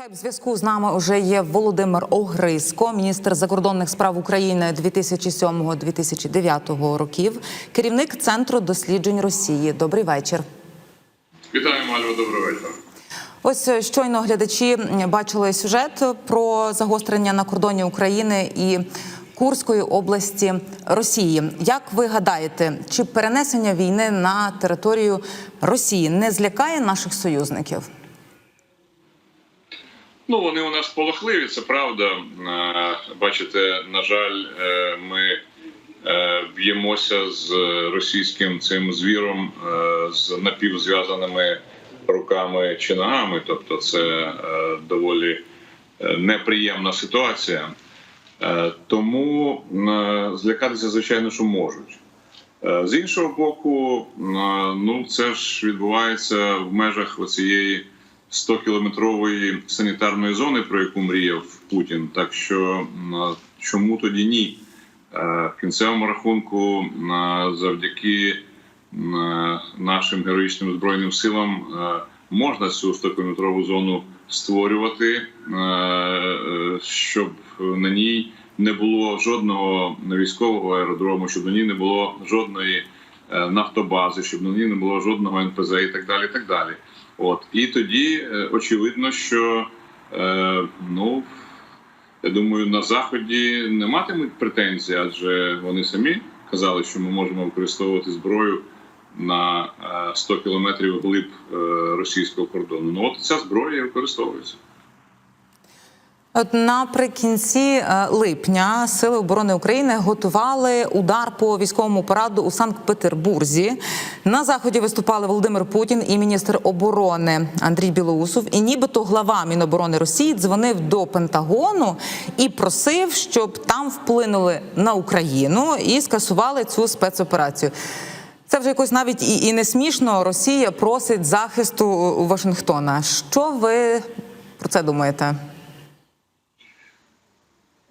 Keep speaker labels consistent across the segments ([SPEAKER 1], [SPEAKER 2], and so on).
[SPEAKER 1] скайп зв'язку з нами вже є Володимир Огризко, міністр закордонних справ України 2007-2009 років, керівник центру досліджень Росії. Добрий вечір.
[SPEAKER 2] Вітаю, Мальво, добрий вечір.
[SPEAKER 1] Ось е, щойно глядачі бачили сюжет про загострення на кордоні України і Курської області Росії. Як ви гадаєте, чи перенесення війни на територію Росії не злякає наших союзників?
[SPEAKER 2] Ну, вони у нас полохливі, це правда. Е, Бачите, на жаль, е, ми е, б'ємося з російським цим звіром з напівзв'язаними руками чи ногами. Тобто, це доволі неприємна ситуація. Тому злякатися, звичайно, що можуть. З іншого боку, ну це ж відбувається в межах оцієї 100-кілометрової санітарної зони, про яку мріяв Путін. Так що чому тоді ні? Е, В кінцевому рахунку, завдяки нашим героїчним збройним силам, е, можна цю 100-кілометрову зону створювати, е, е, щоб на ній не було жодного військового аеродрому, щоб на ній не було жодної е, нафтобази, щоб на ній не було жодного НПЗ і так далі. І так далі. От і тоді е, очевидно, що е, ну я думаю, на заході не матимуть претензій, адже вони самі казали, що ми можемо використовувати зброю на е, 100 кілометрів глиб е, російського кордону. Ну от ця зброя використовується.
[SPEAKER 1] От наприкінці е, липня сили оборони України готували удар по військовому параду у Санкт-Петербурзі. На заході виступали Володимир Путін і міністр оборони Андрій Білоусов. І нібито глава Міноборони Росії дзвонив до Пентагону і просив, щоб там вплинули на Україну і скасували цю спецоперацію. Це вже якось навіть і, і не смішно. Росія просить захисту у Вашингтона. Що ви про це думаєте?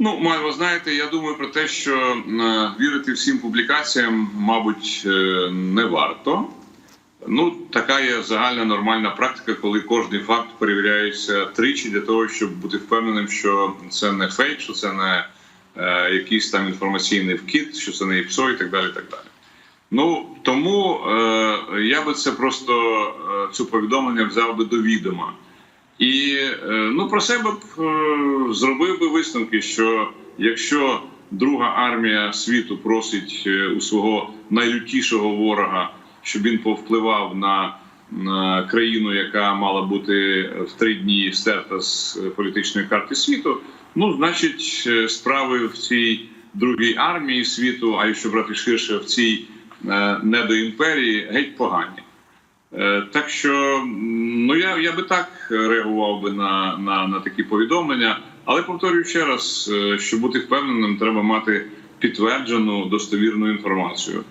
[SPEAKER 2] Ну, Мальво, знаєте, я думаю про те, що е, вірити всім публікаціям, мабуть, е, не варто. Ну, така є загальна нормальна практика, коли кожний факт перевіряється тричі для того, щоб бути впевненим, що це не фейк, що це не е, якийсь там інформаційний вкид, що це не ІПСО і так далі. Так далі. Ну тому е, я би це просто е, цю повідомлення взяв би до відома. І е, ну про себе б е, зробив би висновки, що якщо друга армія світу просить е, у свого найлютішого ворога, щоб він повпливав на, країну, яка мала бути в три дні стерта з політичної карти світу, ну значить, справи в цій другій армії світу, а якщо брати ширше в цій недоімперії, геть погані. Е, Так що ну я, я би так реагував би на, на, на такі повідомлення, але повторюю ще раз, е, щоб бути впевненим, треба мати підтверджену достовірну інформацію.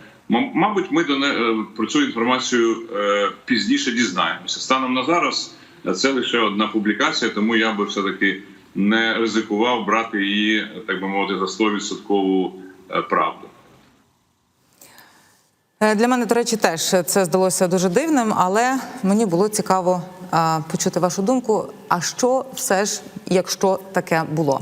[SPEAKER 2] Мабуть, ми до не- е, про цю інформацію пізніше дізнаємося. Станом на зараз це лише одна публікація, тому я би все таки не ризикував брати її, так би мовити, за 100% е, правду.
[SPEAKER 1] Е, Для мене, до речі, теж це здалося дуже дивним, але мені було цікаво а, почути вашу думку. А що все ж, якщо таке було?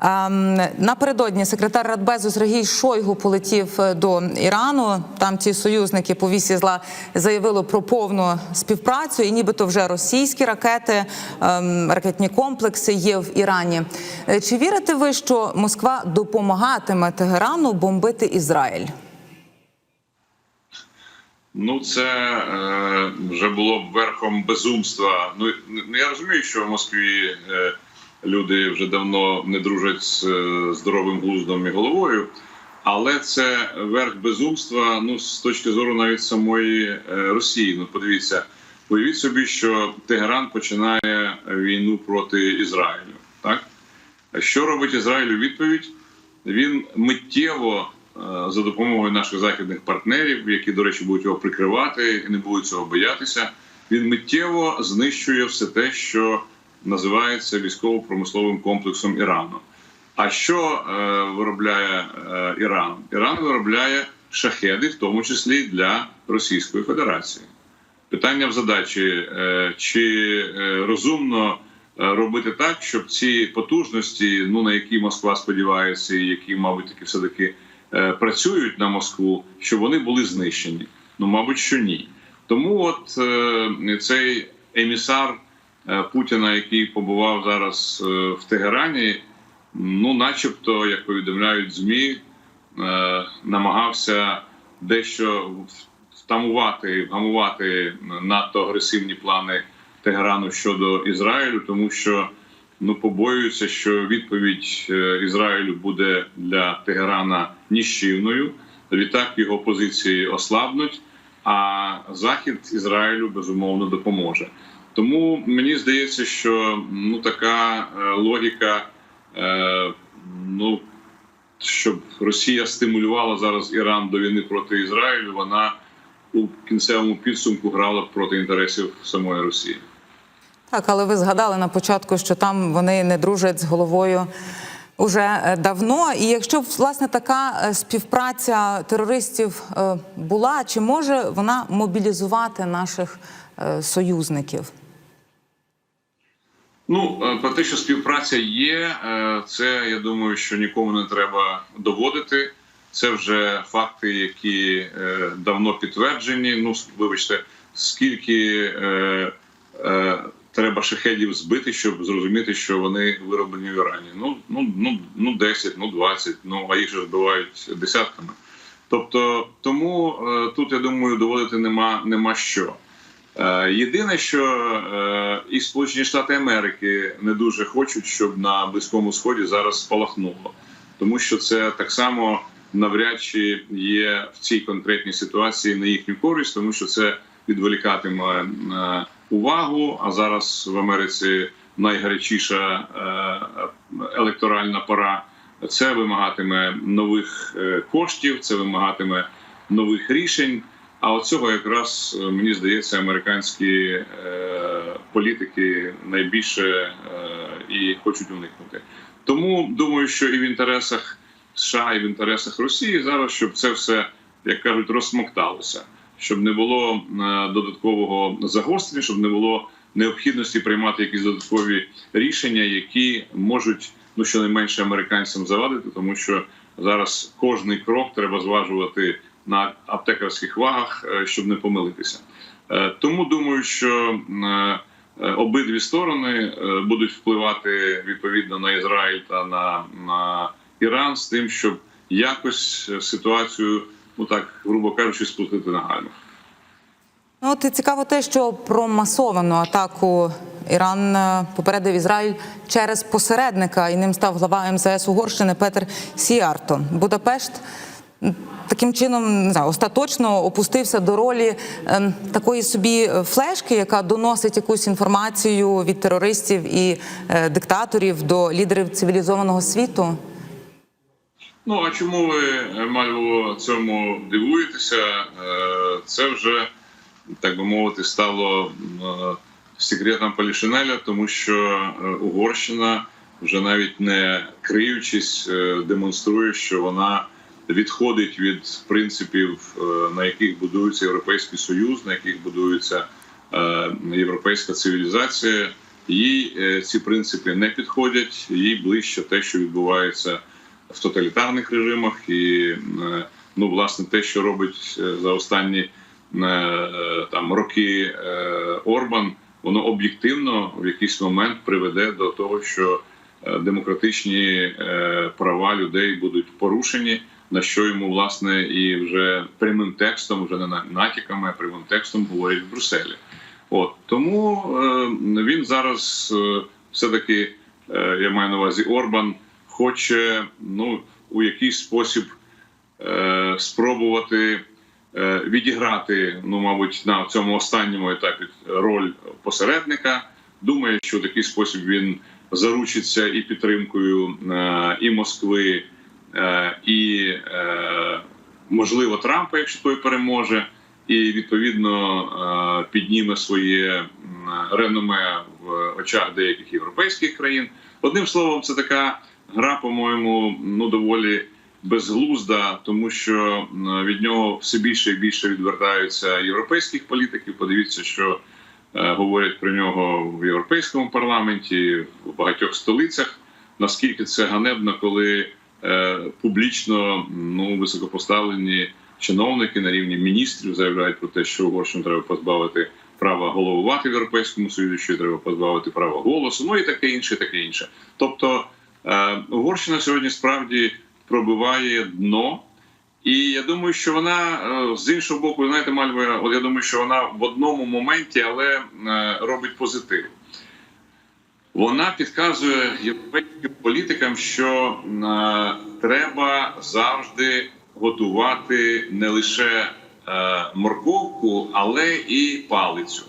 [SPEAKER 1] Ем, Напередодні секретар Радбезу Сергій Шойгу полетів е, до Ірану. Там ті союзники по вісі зла заявили про повну співпрацю, і нібито вже російські ракети, ем, ракетні комплекси є в Ірані. Е, Чи вірите ви, що Москва допомагатиме Тегерану бомбити Ізраїль?
[SPEAKER 2] Ну, це е, вже було б верхом безумства. Ну ну, я розумію, що в Москві е, люди вже давно не дружать з е, здоровим глуздом і головою, але це верх безумства. Ну, з точки зору навіть самої е, Росії. Ну, подивіться, уявіть собі, що Тегеран починає війну проти Ізраїлю. Так що робить Ізраїль у відповідь? Він миттєво за допомогою наших західних партнерів, які, до речі, будуть його прикривати і не будуть цього боятися. Він миттєво знищує все те, що називається військово-промисловим комплексом Ірану. А що е, виробляє е, Іран? Іран виробляє шахеди, в тому числі для Російської Федерації. Питання в задачі: е, чи е, розумно робити так, щоб ці потужності, ну на які Москва сподівається, і які, мабуть, таки все таки працюють на Москву, щоб вони були знищені. Ну, мабуть, що ні. Тому от е, цей емісар е, Путіна, який побував зараз е, в Тегерані, ну, начебто, як повідомляють ЗМІ, е, намагався дещо втамувати, вгамувати надто агресивні плани Тегерану щодо Ізраїлю, тому що ну побоюються, що відповідь е, Ізраїлю буде для Тегерана ніщівною. Відтак його позиції ослабнуть, а захід Ізраїлю безумовно допоможе. Тому мені здається, що ну така е, логіка, е, ну щоб Росія стимулювала зараз Іран до війни проти Ізраїлю, вона у кінцевому підсумку грала проти інтересів самої Росії.
[SPEAKER 1] Так, але ви згадали на початку, що там вони не дружать з головою уже е, давно. І якщо власне така е, співпраця терористів е, була, чи може вона мобілізувати наших союзників?
[SPEAKER 2] Ну, про те, що співпраця є, це я думаю, що нікому не треба доводити. Це вже факти, які давно підтверджені. Ну, вибачте, скільки треба шахедів збити, щоб зрозуміти, що вони вироблені в Ірані. Ну, ну, ну, ну 10, ну 20, ну а їх же збивають десятками. Тобто, тому е, тут я думаю, доводити нема, нема що. Е, Єдине, що е, і Сполучені Штати Америки не дуже хочуть, щоб на Близькому Сході зараз спалахнуло, тому що це так само навряд чи є в цій конкретній ситуації на їхню користь, тому що це відволікатиме увагу. А зараз в Америці найгарячіша е, електоральна пора. Це вимагатиме нових е, коштів, це вимагатиме нових рішень. А от цього якраз е, мені здається, американські е, політики найбільше е, і хочуть уникнути. Тому думаю, що і в інтересах США, і в інтересах Росії зараз, щоб це все, як кажуть, розсмокталося, щоб не було е, додаткового загострення, щоб не було необхідності приймати якісь додаткові рішення, які можуть ну щонайменше американцям завадити, тому що зараз кожний крок треба зважувати на аптекарських вагах, е, щоб не помилитися. Е, Тому думаю, що обидві сторони будуть впливати відповідно на Ізраїль та на, на Іран з тим, щоб якось ситуацію, ну так грубо кажучи, спустити на гальмах.
[SPEAKER 1] Ну, от цікаво те, що про масовану атаку Іран е, попередив Ізраїль через посередника, і ним став глава МЗС Угорщини Петер Сіарто. Будапешт таким чином не знаю, остаточно опустився до ролі ем, такої собі флешки, яка доносить якусь інформацію від терористів і е, диктаторів до лідерів цивілізованого світу.
[SPEAKER 2] Ну а чому ви е, Мальво цьому дивуєтеся? Е, Це вже так би мовити стало е, секретом Полішинеля, тому що Угорщина вже навіть не криючись, демонструє, що вона відходить від принципів, на яких будується європейський союз, на яких будується європейська цивілізація. Їй ці принципи не підходять, їй ближче те, що відбувається в тоталітарних режимах, і е, ну власне те, що робить е, за останні е, там роки Орбан, воно об'єктивно в якийсь момент приведе до того, що демократичні права людей будуть порушені. На що йому власне і вже прямим текстом, вже не на- натяками, а прямим текстом говорять в Брюсселі. От тому е, він зараз е, все-таки, е, я маю на увазі Орбан, хоче ну у якийсь спосіб е, спробувати е, відіграти, ну мабуть, на цьому останньому етапі роль посередника. Думає, що в такий спосіб він заручиться і підтримкою е, і Москви, е, і е, можливо Трампа, якщо той переможе, і відповідно е, підніме своє реноме в очах деяких європейських країн. Одним словом, це така гра, по-моєму, ну доволі безглузда, тому що від нього все більше і більше відвертаються європейських політиків. Подивіться, що е, говорять про нього в європейському парламенті, в багатьох столицях. Наскільки це ганебно, коли е, публічно ну високопоставлені чиновники на рівні міністрів заявляють про те, що Угорщину треба позбавити права головувати в Європейському Союзі, що треба позбавити права голосу, ну і таке інше, таке інше. Тобто Угорщина сьогодні справді пробиває дно. І я думаю, що вона е, з іншого боку, знаєте, Мальва, от я думаю, що вона в одному моменті, але е, робить позитив. Вона підказує європейським політикам, що е, треба завжди готувати не лише е, морковку, але і палицю.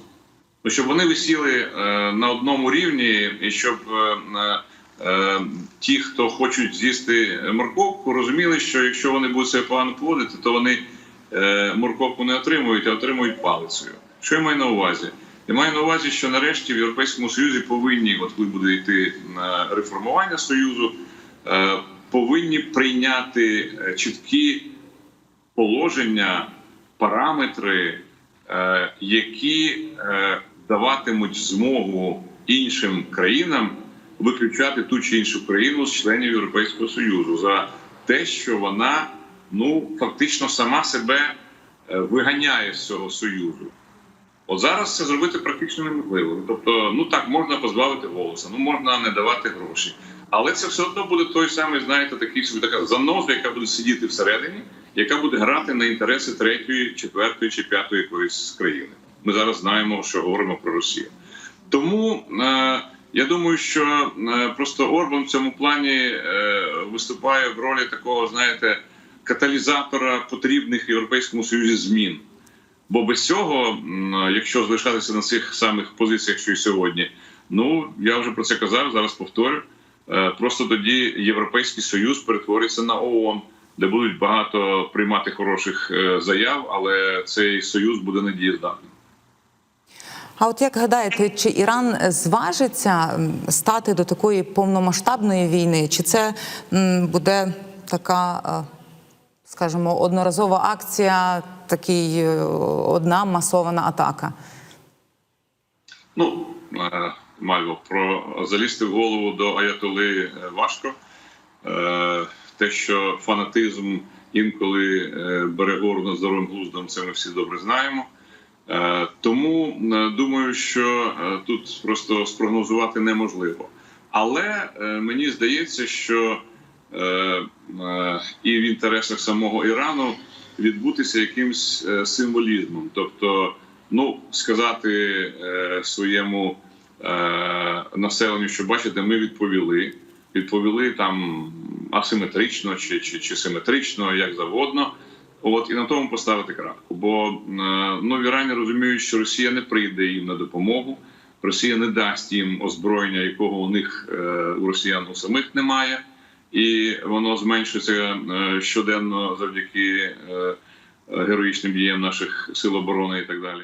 [SPEAKER 2] Ну, щоб вони висіли е, на одному рівні, і щоб е, е, ті, хто хочуть з'їсти морковку, розуміли, що якщо вони будуть себе погано поводити, то вони е, морковку не отримують, а отримують палицею. Що я маю на увазі? Я маю на увазі, що нарешті в Європейському Союзі повинні, от коли буде йти на реформування Союзу, е, повинні прийняти е, чіткі положення, параметри, е, які е, даватимуть змогу іншим країнам виключати ту чи іншу країну з членів Європейського Союзу за те, що вона ну фактично сама себе е, виганяє з цього союзу. От зараз це зробити практично неможливо. Тобто, ну так можна позбавити голосу, ну можна не давати гроші, але це все одно буде той самий, знаєте, такий собі така заноза, яка буде сидіти всередині, яка буде грати на інтереси третьої, четвертої чи п'ятої якоїсь країни. Ми зараз знаємо, що говоримо про Росію. Тому е, я думаю, що е, просто Орбан в цьому плані е, виступає в ролі такого, знаєте, каталізатора потрібних Європейському Союзі змін. Бо без цього, якщо залишатися на цих самих позиціях, що і сьогодні, ну я вже про це казав, зараз повторю. е, Просто тоді Європейський Союз перетвориться на ООН, де будуть багато приймати хороших е, заяв, але цей союз буде недієздатним.
[SPEAKER 1] А от як гадаєте, чи Іран зважиться стати до такої повномасштабної війни? Чи це буде така, е, скажімо, одноразова акція, такий е, одна масована атака?
[SPEAKER 2] Ну, е, Мальво, про залізти в голову до Аятоли важко. Те, що фанатизм інколи бере гору над здоровим глуздом, це ми всі добре знаємо. Е, Тому е, думаю, що е, тут просто спрогнозувати неможливо. Але мені здається, що і в інтересах самого Ірану відбутися якимсь символізмом, тобто, ну сказати своєму населенню, що бачите, ми відповіли. Відповіли там асиметрично чи, чи, чи симетрично, як завгодно. От і на тому поставити крапку. Бо е, ну в Ірані розуміють, що Росія не прийде їм на допомогу. Росія не дасть їм озброєння, якого у них е, у росіян у самих немає, і воно зменшується е, щоденно завдяки героїчним діям наших сил оборони і так далі.